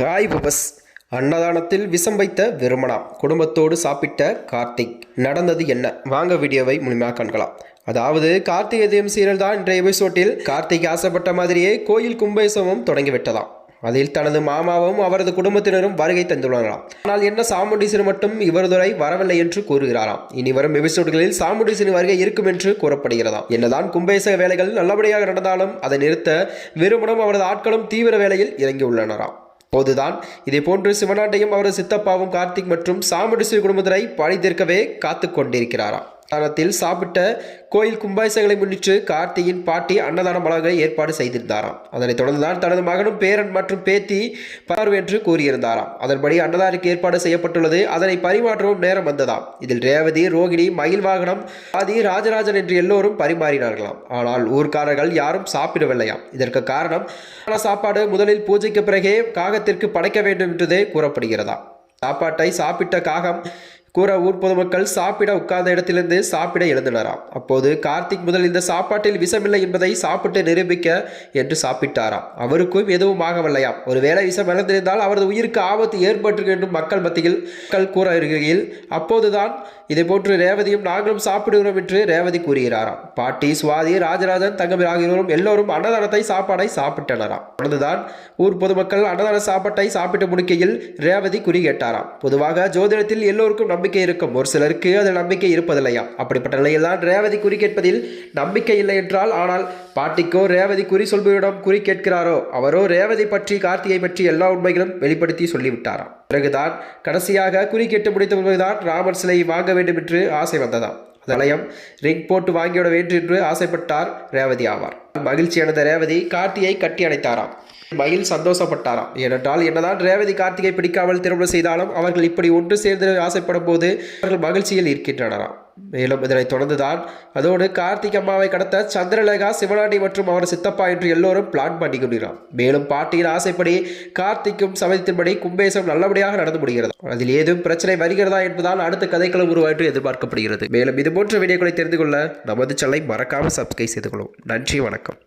Hi பபஸ் அன்னதானத்தில் விஷம் வைத்த விருமணா குடும்பத்தோடு சாப்பிட்ட கார்த்திக். நடந்தது என்ன? வாங்க வீடியோவை முழுமையாக காண்கலாம். அதாவது கார்த்திகை தீபம் சீரியல் தான் இன்றைய எபிசோட்டில் கார்த்திக் ஆசைப்பட்ட மாதிரியே கோயில் கும்பேசமும் தொடங்கிவிட்டதாம் அதில் தனது மாமாவும் அவரது குடும்பத்தினரும் வருகை தந்துள்ளனராம். ஆனால் என்ன சாமுண்டீசன் மட்டும் இவரதுரை வரவில்லை என்று கூறுகிறாராம். இனி வரும் எபிசோடுகளில் சாமுண்டீசன் வருகை இருக்கும் என்று கூறப்படுகிறதாம். என்னதான் கும்பேச வேலைகள் நல்லபடியாக நடந்தாலும் அதை நிறுத்த விருமணம் அவரது ஆட்களும் தீவிர வேலையில் இறங்கியுள்ளனராம். போதுதான். இதே போன்று சிவனாட்டையும் அவரது சித்தப்பாவும் கார்த்திக் மற்றும் சாமுடிசு குடும்பத்தினரை பழி தீர்க்கவே காத்து கொண்டிருக்கிறாராம். தளத்தில் சாப்பிட்ட கோயில் கும்பாபிஷேகங்களை முன்னிட்டு கார்த்தியின் பாட்டி அன்னதான மலர்களை ஏற்பாடு செய்திருந்தாராம். அதனைத் தொடர்ந்துதான் தனது மகனும் பேரன் மற்றும் பேத்தி பார்வை என்று கூறியிருந்தாராம். அதன்படி அன்னதானுக்கு ஏற்பாடு செய்யப்பட்டுள்ளது. அதனை பரிமாற்றவும் நேரம் வந்ததாம். இதில் ரேவதி ரோகிணி மயில் வாகனம் ஆதி ராஜராஜன் என்று எல்லோரும் பரிமாறினார்களாம். ஆனால் ஊர்க்காரர்கள் யாரும் சாப்பிடவில்லையாம். இதற்கு காரணம் சாப்பாடு முதலில் பூஜைக்கு பிறகே காகத்திற்கு படைக்க வேண்டும் என்றதே கூறப்படுகிறதா சாப்பாட்டை சாப்பிட்ட காகம் கூற ஊர் பொதுமக்கள் சாப்பிட உட்கார்ந்த இடத்திலிருந்து சாப்பிட எழுந்தனராம் அப்போது கார்த்திக் முதல் இந்த சாப்பாட்டில் விஷமில்லை என்பதை சாப்பிட்டு நிரூபிக்க என்று சாப்பிட்டாராம். அவருக்கும் எதுவும் ஆகவில்லையாம். ஒருவேளை விஷம் இழந்திருந்தால் அவரது உயிருக்கு ஆபத்து ஏற்பட்டிருக்கும் என்றும் மக்கள் மத்தியில் மக்கள் கூற இருக்கையில் அப்போதுதான் இதை போன்று ரேவதியும் நாங்களும் சாப்பிடுகிறோம் என்று ரேவதி கூறுகிறாராம். பாட்டி சுவாதி ராஜராஜன் தங்கமி ஆகியோரும் எல்லோரும் அன்னதானத்தை சாப்பாடை சாப்பிட்டனராம். தொடர்ந்துதான் ஊர் பொதுமக்கள் அன்னதான சாப்பாட்டை சாப்பிட்டு முடிக்கையில் ரேவதி குறி கேட்டாராம். பொதுவாக ஜோதிடத்தில் எல்லோருக்கும் நம்பிக்கை இருக்கும். ஒரு சிலருக்கு அதில் நம்பிக்கை இருப்பதில்லையா? அப்படிப்பட்ட நிலையில் தான் ரேவதி குறி கேட்பதில் நம்பிக்கை இல்லை என்றால் ஆனால் பாட்டிக்கோ ரேவதி குறி சொல்பவரிடம் குறி கேட்கிறாரோ? அவரோ ரேவதி பற்றி கார்த்திகை பற்றி எல்லா உண்மைகளும் வெளிப்படுத்தி சொல்லிவிட்டாராம். பிறகுதான் கடைசியாக குறி கேட்டு முடித்த பிறகுதான் ராமர் சிலையை வாங்க வேண்டும் என்று ஆசை வந்ததாம். அதலயம் ரிங் போட்டு வாங்கிவிட வேண்டும் என்று ஆசைப்பட்டார் ரேவதி ஆவார். மகிழ்ச்சி அடைந்த ரேவதி கார்த்தியை கட்டி அணைத்தாராம். மயில் சந்தோஷப்பட்டாராம். ஏனென்றால் என்னதான் ரேவதி கார்த்திகை பிடிக்காமல் திருமணம் செய்தாலும் அவர்கள் இப்படி ஒன்று சேர்ந்து ஆசைப்படும் போது அவர்கள் மகிழ்ச்சியில் இருக்கின்றனராம். மேலும் இதனைத் தொடர்ந்துதான் அதோடு கார்த்திக் அம்மாவை கடத்த சந்திரலேகா சிவனாண்டி மற்றும் அவர் சித்தப்பா என்று எல்லோரும் பிளான் பண்ணி கொண்டிருக்கிறார். மேலும் பாட்டியின் ஆசைப்படி கார்த்திக்கும் சமயத்தின்படி கும்பேசம் நல்லபடியாக நடந்து முடிகிறது. அதில் ஏதும் பிரச்சனை வருகிறதா என்பதால் அடுத்த கதைக்களம் உருவாற்று எதிர்பார்க்கப்படுகிறது. மேலும் இதுபோன்ற வீடியோக்களை தெரிந்து கொள்ள நமது சேனலை மறக்காமல் சப்ஸ்கிரைப் செய்து கொள்ளும் நன்றி வணக்கம்.